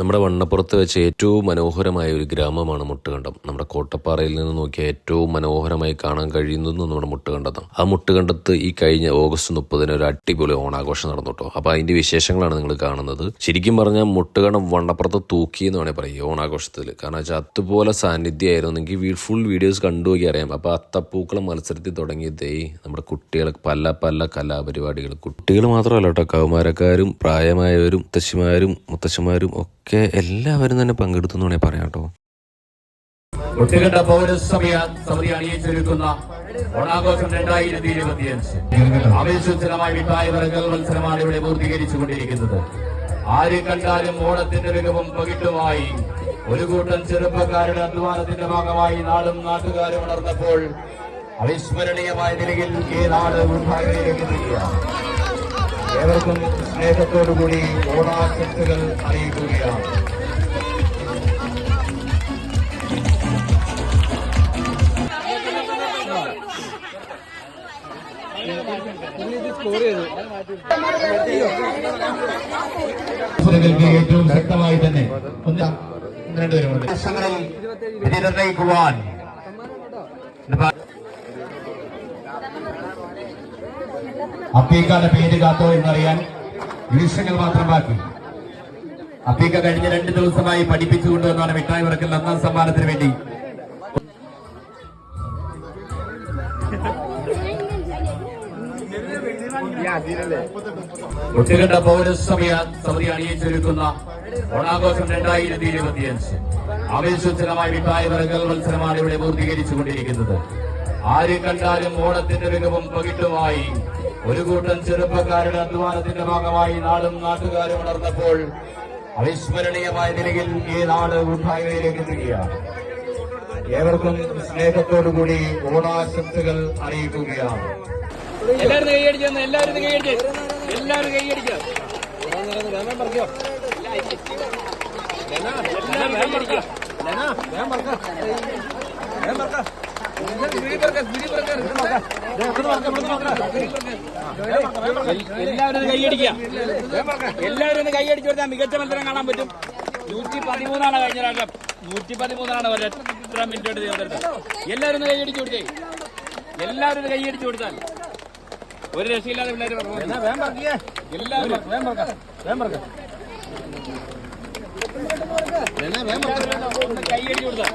നമ്മുടെ വണ്ണപ്പുറത്ത് വെച്ച് ഏറ്റവും മനോഹരമായ ഒരു ഗ്രാമമാണ് മുട്ടുകണ്ടം. നമ്മുടെ കോട്ടപ്പാറയിൽ നിന്ന് നോക്കിയ ഏറ്റവും മനോഹരമായി കാണാൻ കഴിയുന്നതും നമ്മുടെ മുട്ടുകണ്ടത്താണ്. ആ മുട്ടുകണ്ടത്ത് ഈ കഴിഞ്ഞ ഓഗസ്റ്റ് മുപ്പതിന് ഒരു അടിപൊളി ഓണാഘോഷം നടന്നു കേട്ടോ. അപ്പൊ അതിന്റെ വിശേഷങ്ങളാണ് നിങ്ങൾ കാണുന്നത്. ശരിക്കും പറഞ്ഞാൽ മുട്ടുകണ്ടം വണ്ണപ്പുറത്ത് തൂക്കി എന്ന് വേണേൽ പറയും ഓണാഘോഷത്തിൽ. കാരണം വെച്ചാൽ അതുപോലെ സാന്നിധ്യമായിരുന്നെങ്കിൽ ഫുൾ വീഡിയോസ് കണ്ടു നോക്കി അറിയാം. അപ്പൊ അത്തപ്പൂക്കളം മത്സരത്തിൽ തുടങ്ങിയതേ നമ്മുടെ കുട്ടികൾ പല പല കലാപരിപാടികൾ കുട്ടികൾ മാത്രമല്ല കേട്ടോ. കൗമാരക്കാരും പ്രായമായവരും മുത്തശ്ശിമാരും മുത്തശ്ശിമാരും ഒക്കെ എല്ലാവരും തന്നെ പങ്കെടുത്തു എന്ന് വേണേൽ പറയാം കേട്ടോ. കുട്ടികളുടെ പൗരസമയ സമിതി അണിയിച്ചൊരുക്കുന്ന ഓണാഘോഷം രണ്ടായിരത്തി ഇരുപത്തിയഞ്ച്. അവിശ്വസനമായ മിഠായി വർഗൽ മത്സരമാണ് ഇവിടെ പൂർത്തീകരിച്ചുകൊണ്ടിരിക്കുന്നത്. ആര് കണ്ടാലും ഓണത്തിന്റെ മികവും പകിട്ടുമായി ഒരു കൂട്ടം ചെറുപ്പക്കാരുടെ അധ്വാനത്തിന്റെ ഭാഗമായി നാടും നാട്ടുകാരും ഉണർന്നപ്പോൾ അവിസ്മരണീയമായ നിലയിൽ ഈ നാട് എത്തിക്കുകയാണ് ഏവർക്കും സ്നേഹത്തോടുകൂടി ഓണാശംസകൾ അറിയിക്കുകയാണ്. ഏറ്റവും ശക്തമായി തന്നെ ഒന്ന് ഒന്ന് രണ്ട് പേരും വർഷങ്ങളിൽ വിധി നിർണയിക്കുവാൻ അപ്പീക്കാന്റെ പേര് കാത്തോ എന്നറിയാൻ നിമിഷങ്ങൾ മാത്രം ബാക്കി. അപ്പീക്ക കഴിഞ്ഞ രണ്ട് ദിവസമായി പഠിപ്പിച്ചുകൊണ്ട് വന്നാണ് മിഠായി വർക്കിൽ ഒന്നാം സമ്മാനത്തിന് വേണ്ടി. കുട്ടികളുടെ പൗരസമയ സമിതി അണിയിച്ചൊരുക്കുന്ന ഓണാഘോഷം രണ്ടായിരത്തി ഇരുപത്തിയഞ്ച്. ആവേശോജ്ജലമായ മിഠായി വർഗൽ മത്സരമാണ് ഇവിടെ പൂർത്തീകരിച്ചുകൊണ്ടിരിക്കുന്നത്. ആര് കണ്ടാലും ഓണത്തിന്റെ മികവും പകിട്ടുമായി ഒരു കൂട്ടം ചെറുപ്പക്കാരുടെ അധ്വാനത്തിന്റെ ഭാഗമായി നാടും നാട്ടുകാരും ഉണർന്നപ്പോൾ അവിസ്മരണീയമായ നിലയിൽ ഈ നാട് ഉണ്ടായവയിലേക്ക് എത്തുകയാണ് ഏവർക്കും സ്നേഹത്തോടുകൂടി ഓണാശംസകൾ അറിയിക്കുകയാണ്. എല്ലാവരും കൈയടിച്ചു തന്നെ എല്ലാവരും കൈയടിച്ച് എല്ലാവരും കൈയടിക്കുക എല്ലാവരും കൈയടിക്കുക. എല്ലാവരും ഒന്ന് കൈയടിച്ചു കൊടുത്താൽ മികച്ച മത്സരം കാണാൻ പറ്റും. നൂറ്റി പതിമൂന്നാണ് കഴിഞ്ഞ പ്രാവശ്യം. നൂറ്റി പതിമൂന്നാണ് ഒരെത്ര മിനിറ്റ് എടുത്ത് എല്ലാവരും ഒന്ന് കൈയടിച്ചു കൊടുത്തേ. എല്ലാവരും കൈയടിച്ചു കൊടുത്താൽ. ഒരു രക്ഷയില്ലാതെ പിള്ളേര് എല്ലാവരും കൈയടിച്ചു കൊടുത്താൽ.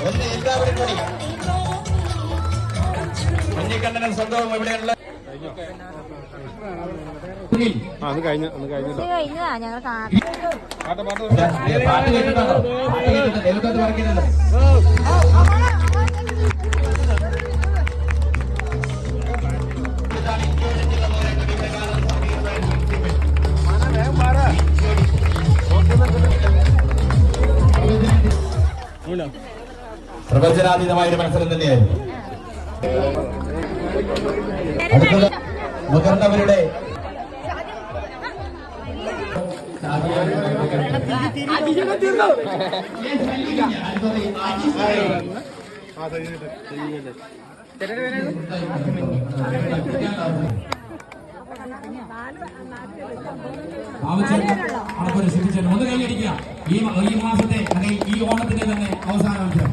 ഒന്ന് എല്ലാവരും കൂടി മഞ്ഞക്കണ്ണനും സംഘവും ഇവിടെയുള്ള അത് കഴിഞ്ഞ അത് കഴിഞ്ഞില്ല പാട്ട് കേട്ടിട്ടുണ്ടോ? പാട്ട് കേട്ടിട്ടുണ്ട്. എലുക്കത്ത് പറഞ്ഞിട്ടുണ്ട് പ്രവചനാതീതമായ ഒരു മത്സരം തന്നെയായിരുന്നു. മുതിർന്നവരുടെ ഒന്ന് കൈയടിക്കുക ഈ ഈ മാസത്തെ അല്ലെങ്കിൽ ഈ ഓണത്തിന്റെ തന്നെ അവസാന മത്സരം.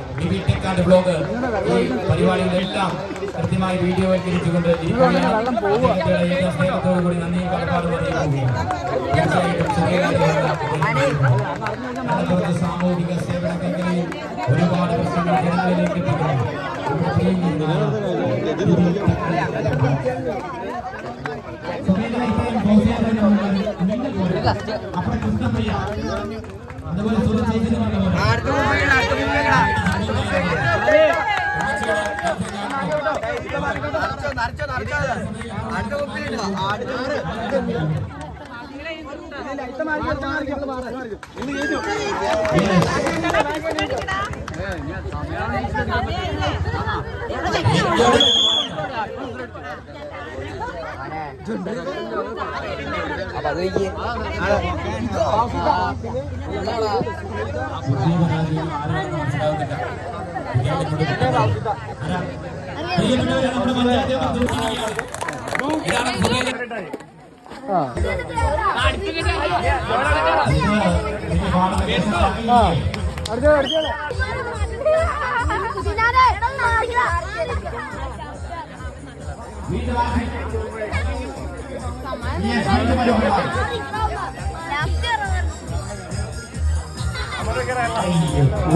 ലിബി ടെക്കാർഡ് ബ്ലോഗ് ഈ പരിപാടികളെല്ലാം കൃത്യമായി അദ്ദേഹത്തെ ഏറ്റവും സ്നേഹത്തോടുകൂടി നന്ദിയും കടപ്പാടും അതുപോലെ സാമൂഹിക സേവന മേഖലയിൽ ഒരുപാട് പ്രശ്നങ്ങൾ ജനങ്ങളിലേക്ക് എത്തിക്കുന്നു നമ്മുടെ പ്രിയങ്കരനായ ലിബി പോലെ അത് കഴിഞ്ഞ് മനസ്സിലാവുന്നില്ല. പ്രിയപ്പെട്ടവരെ, നമ്മുടെ പഞ്ചായത്ത് പ്രവർത്തിക്കുകയാണ്. ഇതാണ് സുമേധ-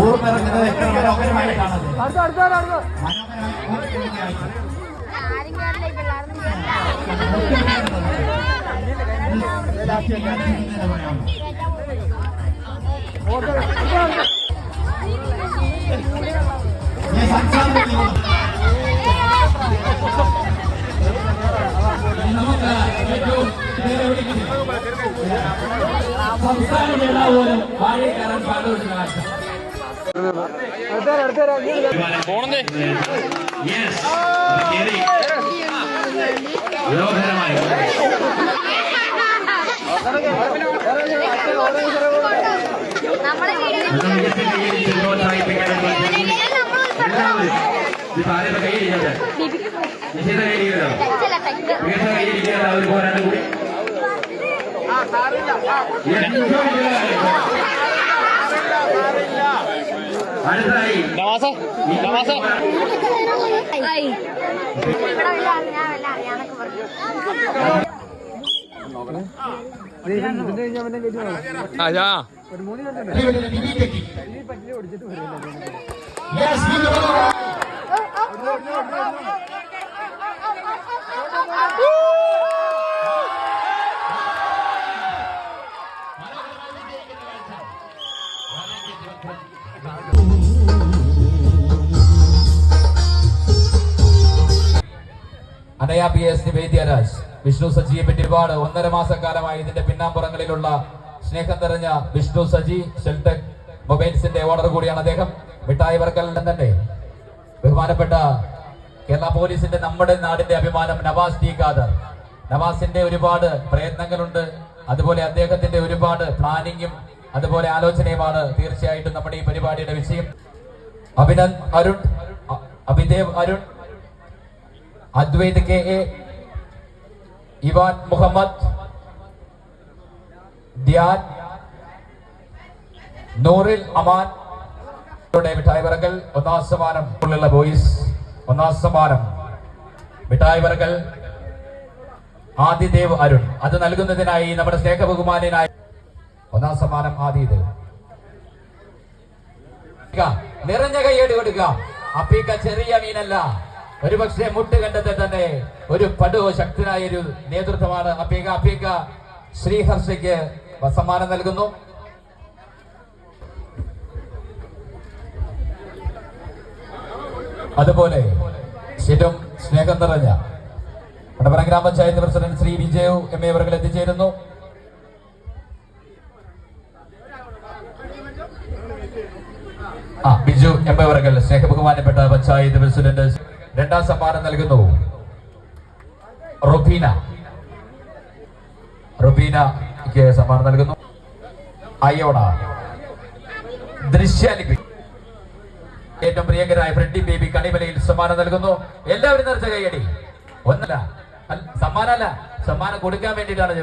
ഊർന്നിറങ്ങുന്നത് എത്ര മനോഹരമായിട്ടാണത് മനോഹരമായി ഊർന്നിറങ്ങുകയായിട്ട്. Yes, അത് മികച്ച കൈയടിച്ച് പ്രോത്സാഹിപ്പിക്കണം എല്ലാവരും ഇത് ആരുടെ കൈയടിക്കട്ടെ നിശ്ചിത കൈയടിക്കലോ മികച്ച കൈയടിക്കാതെ അവർ പോരാണ്ട് കൂടി അടുത്തായി ഇവിടെ വല്ല അറിയാൻ വല്ല അറിയാന്നൊക്കെ പറഞ്ഞു അനയ പി എസ് നിവേദ്യരാജ് വിഷ്ണു സജിയെ പറ്റി ഒരുപാട് ഒന്നര മാസക്കാലമായി ഇതിന്റെ പിന്നാമ്പുറങ്ങളിലുള്ള സ്നേഹം നിറഞ്ഞ വിഷ്ണു സജി ഷെൽടെക് മൊബൈൽസിന്റെ ഓണർ കൂടിയാണ് അദ്ദേഹം. മിഠായി വർക്കലിൽ തന്നെ. ബഹുമാനപ്പെട്ട കേരള പോലീസിന്റെ നമ്മുടെ നാടിന്റെ അഭിമാനം നവാസ് ടി ഖാദർ. നവാസിന്റെ ഒരുപാട് പ്രയത്നങ്ങളുണ്ട്. അതുപോലെ അദ്ദേഹത്തിന്റെ ഒരുപാട് പ്ലാനിങ്ങും അതുപോലെ ആലോചനയുമാണ് തീർച്ചയായിട്ടും നമ്മുടെ ഈ പരിപാടിയുടെ വിഷയം. Abhinand Arun Abhidev Arun Advaith K A Ivan Muhammad Dhyan നൂറിൽ അമാൻ മിഠായി വറക്കൽ ഒന്നാം സമ്മാനം ഉള്ള ബോയ്സ് ഒന്നാം സമ്മാനം മിഠായി വറക്കൽ ആദിദേവ് അരുൺ. അത് നൽകുന്നതിനായി നമ്മുടെ സ്നേഹ ബഹുമാനായി ഒന്നാം സമ്മാനം ആദിദേവ്. നിറഞ്ഞ കൈയ്യടി കൊടുക്കുക. അപ്പീക്ക ചെറിയ മീനല്ല. ഒരുപക്ഷെ മുട്ടുകണ്ടത്തെ തന്നെ ഒരു പടു ശക്തനായ ഒരു നേതൃത്വമാണ് അപേക അപേക ശ്രീഹർഷയ്ക്ക് സമ്മാനം നൽകുന്നു. അതുപോലെ സ്ഥിരം സ്നേഹം നിറഞ്ഞ മണപ്പുറ ഗ്രാമപഞ്ചായത്ത് പ്രസിഡന്റ് ശ്രീ വിജയു എന്നിവർ എത്തിച്ചേരുന്നു. ആ ബിജു എംബവർഗൽ സ്നേഹബഹുമാനപ്പെട്ട പഞ്ചായത്ത് പ്രസിഡന്റ് രണ്ടാം സമ്മാനം നൽകുന്നു. റുബീന. റുബീനയ്ക്ക് സമ്മാനം നൽകുന്നു. അയോണ. ദൃശ്യാലിപി ഏറ്റവും പ്രിയങ്കരായ ഫ്രെഡി ബേബി കണിമലയിൽ സമ്മാനം നൽകുന്നു. എല്ലാവരും നിറച്ച കൈയടി. ഒന്നല്ല. അല്ല, സമ്മാനമല്ല സമ്മാനം കൊടുക്കാൻ വേണ്ടിയിട്ടാണ്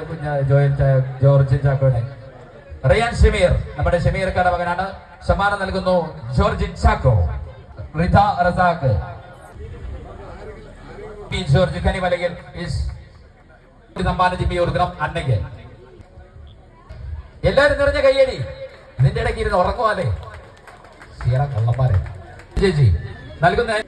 ജോയൽ ജോർജ് ചാക്കോനെ. റിയാൻ ഷമീർ നമ്മുടെ ഷമീർക്കാരുടെ മകനാണ് സമ്മാനം നൽകുന്നു Georgine Chacko. Rita Razak P. George കനിമലയിൽ സമ്മാനം ജിമ്മി നിറഞ്ഞ കയ്യടി. ഇതിന്റെ ഇടയ്ക്ക് ഇരുന്ന് ഉറങ്ങുവാലേ സീറ കള്ളന്മാരെ. ചേച്ചി നൽകുന്ന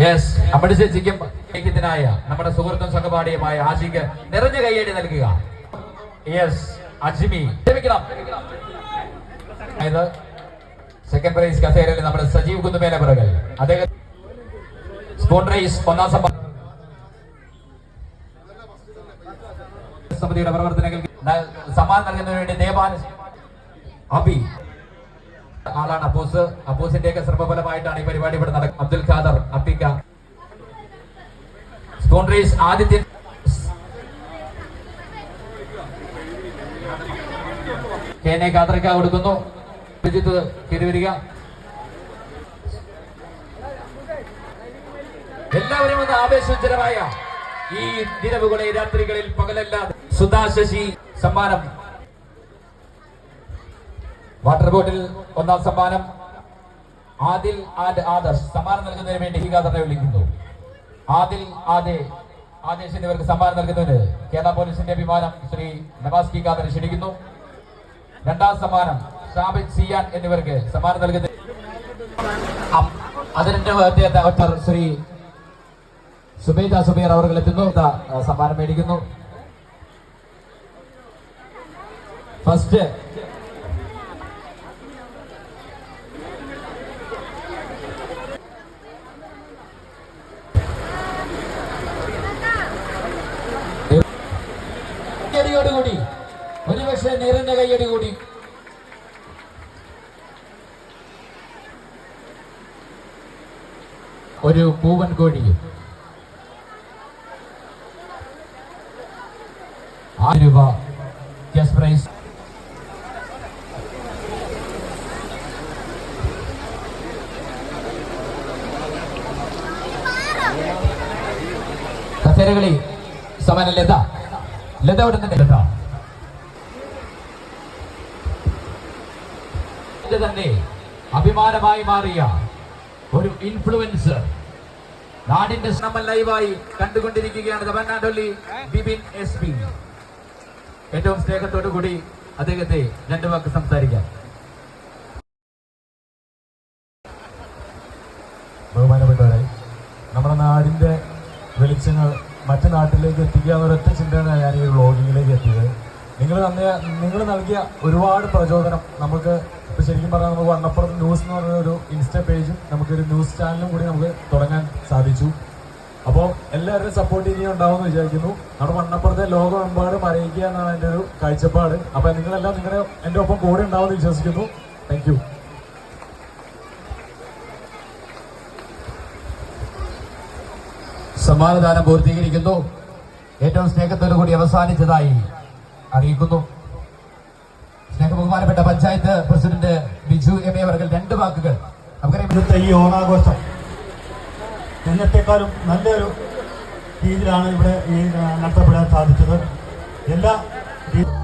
യെസ് നമ്മുടെ ചേച്ചിക്കും ഐക്യത്തിനായ നമ്മുടെ സുഹൃത്തും സഹപാഠിയുമായ ആശിക്ക് നിറഞ്ഞ കയ്യടി നൽകുക. യെസ് അജ്മി. സെക്കൻഡ് പ്രൈസ് കസേരയിൽ നമ്മുടെ സജീവ് കുന്നുമേല പിറകൽ അദ്ദേഹം സ്പോൺ റേസ് ഒന്നാം സഭ. സമിതിയുടെ പ്രവർത്തനങ്ങൾക്ക് ന- സമ്മാനം നൽകുന്നതിന് വേണ്ടി ദേവാൻ അബി ആളാണ്. അപ്പോസ് അപ്പോസിന്റെ ഒക്കെ ശ്രമഫലമായിട്ടാണ് ഈ പരിപാടി ഇവിടെ നടക്കുന്നത്. അബ്ദുൽ ഖാദർ അപ്പിക്ക. സ്പോൺട്രീസ് ആദിത്യൻ കെ ഖാദർക്ക കൊടുക്കുന്നു. വിജിത്ത് തിരുവരിക. എല്ലാവരും ഒന്ന് ആവേശോജ്ജലമായ ഈ ദിനവുകളെ രാത്രികളിൽ പകലല്ലാതെ സുധാശശി സമ്മാനം. വാട്ടർ ബോട്ടിൽ ഒന്നാം സമ്മാനം. ആദിൽ ആൻഡ് ആദർശ് സമ്മാനം നൽകുന്നതിന് വേണ്ടി ഈ ഖാദറിനെ വിളിക്കുന്നു. ആദിൽ ആദേ ആദേശ് എന്നിവർക്ക് സമ്മാനം നൽകുന്നതിന് കേരള പോലീസിന്റെ അഭിമാനം ശ്രീ നവാസ് കി ക്ഷണിക്കുന്നു. രണ്ടാം സമ്മാനം ഷാബിദ് സിയാൻ എന്നിവർക്ക് സമ്മാനം നൽകുന്നത് അതിന്റെ ശ്രീ സുബൈദ സുബൈർ അവർ എത്തുന്നു സമ്മാനം മേടിക്കുന്നു. ഫസ്റ്റ് കയ്യടിയോടുകൂടി. ഒരുപക്ഷെ നേരിന്റെ കൈയടി കൂടി ഒരു പൂവൻ കോഴിയും ആയിരം രൂപ. ക്യാഷ് പ്രൈസ് കസേരകളി സമാന ലത. ലത ഇവിടെ തന്നെ? ലത. തന്നെ അഭിമാനമായി മാറിയ ഒരു ഇൻഫ്ലുവൻസർ നാടിന്റെ ശ്രമം ലൈവായി കണ്ടുകൊണ്ടിരിക്കുകയാണ്. തമിഴ്നാടൊല്ലി ബിബിൻ എസ് പി. ഏറ്റവും സ്നേഹത്തോടു കൂടി അദ്ദേഹത്തെ രണ്ടു വാക്ക് സംസാരിക്കാം. ബഹുമാനപ്പെട്ടവരെ നമ്മുടെ നാടിന്റെ വെളിച്ചങ്ങൾ മറ്റു നാട്ടിലേക്ക് എത്തിക്കുക എന്നൊരൊറ്റ ചിന്തയാണ് ഞാൻ ഈ വ്ളോഗിങ്ങിലേക്ക് എത്തിയത്. നിങ്ങൾ തന്നെ നിങ്ങൾ നൽകിയ ഒരുപാട് പ്രചോദനം നമുക്ക് ഇപ്പം ശരിക്കും പറഞ്ഞാൽ നമുക്ക് വണ്ണപ്പുറത്ത് ന്യൂസ് എന്ന് പറയുന്ന ഒരു ഇൻസ്റ്റ പേജും നമുക്കൊരു ന്യൂസ് ചാനലും കൂടി നമുക്ക് തുടങ്ങാൻ സാധിച്ചു. അപ്പോൾ എല്ലാവരും സപ്പോർട്ട് ഇനിയും ഉണ്ടാവും എന്ന് വിചാരിക്കുന്നു. നമ്മുടെ മണ്ണപ്പുറത്തെ ലോകമെമ്പാടും അറിയിക്കുക എന്നാണ് എന്റെ ഒരു കാഴ്ചപ്പാട്. അപ്പോൾ നിങ്ങളെല്ലാം നിങ്ങളുടെ എന്റെ ഒപ്പം കൂടെ ഉണ്ടാവും എന്ന് വിശ്വസിക്കുന്നു. താങ്ക് യു സമ്മാനദാനം പൂർത്തീകരിക്കുന്നു. ഏറ്റവും സ്നേഹത്തോടു കൂടി അവസാനിച്ചതായി അറിയിക്കുന്നു. സ്നേഹബഹുമാനപ്പെട്ട panchayat president Biju M A വർഗൽ രണ്ട് വാക്കുകൾ. നമുക്കറിയാം. ഈ ഓണാഘോഷം എന്നത്തെക്കാളും നല്ലൊരു രീതിയിലാണ് ഇവിടെ ഈ നടത്തപ്പെടാൻ സാധിച്ചത്. എല്ലാ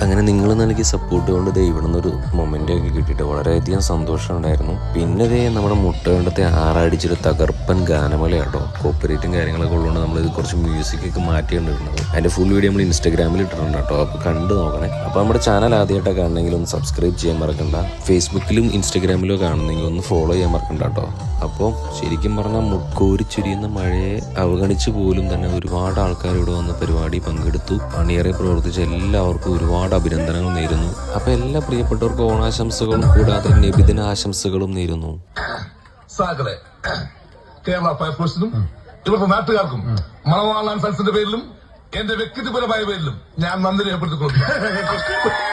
അങ്ങനെ നിങ്ങൾ നൽകിയ സപ്പോർട്ട് കൊണ്ട് ദേ ഇവിടെ നിന്നൊരു മൊമെന്റ് ഒക്കെ കിട്ടിയിട്ട് വളരെയധികം സന്തോഷമുണ്ടായിരുന്നു പിന്നെ ദേ നമ്മുടെ മുട്ടകണ്ടത്തെ ആറാടിച്ചൊരു തകർപ്പൻ ഗാനമേളയാട്ടോ കോപ്പറേറ്റും കാര്യങ്ങളൊക്കെ ഉള്ളതുകൊണ്ട് നമ്മൾ ഇത് കുറച്ച് മ്യൂസിക് ഒക്കെ മാറ്റിയിട്ടുണ്ട് അതിന്റെ ഫുൾ വീഡിയോ നമ്മൾ ഇൻസ്റ്റാഗ്രാമിൽ ഇട്ടിട്ടുണ്ട് കേട്ടോ അപ്പോൾ കണ്ടു നോക്കണേ. അപ്പോൾ നമ്മുടെ ചാനൽ ആദ്യമായിട്ടൊക്കെ കാണണമെങ്കിൽ ഒന്ന് സബ്സ്ക്രൈബ് ചെയ്യാൻ മറക്കണ്ട. ഫേസ്ബുക്കിലും ഇൻസ്റ്റാഗ്രാമിലും കാണുന്നെങ്കിൽ ഒന്ന് ഫോളോ ചെയ്യാൻ മറക്കണ്ട കേട്ടോ. അപ്പോൾ ശരിക്കും പറഞ്ഞാൽ മുക്കോരി ചുരിയുന്ന മഴയെ അവഗണിച്ച് പോലും തന്നെ ഒരുപാട് ആൾക്കാർ വന്ന വന്ന് പരിപാടി പങ്കെടുത്തു. അണിയറെ പ്രവർത്തിച്ച എല്ലാവർക്കും ഒരുപാട് അഭിനന്ദനങ്ങൾ നേരുന്നു. അപ്പോൾ എല്ലാ പ്രിയപ്പെട്ടവർക്കും ഓണാശംസകളും കൂടാതെ നബിദിന ആശംസകളും നേരുന്നു. സാക്കളെ കേരള ഫയർഫോഴ്സിനും ഇവിടുത്തെ നാട്ടുകാർക്കും മണവാളാൻ സൽസിന്റെ പേരിലും എന്റെ വ്യക്തിപരമായ പേരിലും ഞാൻ നന്ദി രേഖപ്പെടുത്തിക്കൊള്ളുന്നു.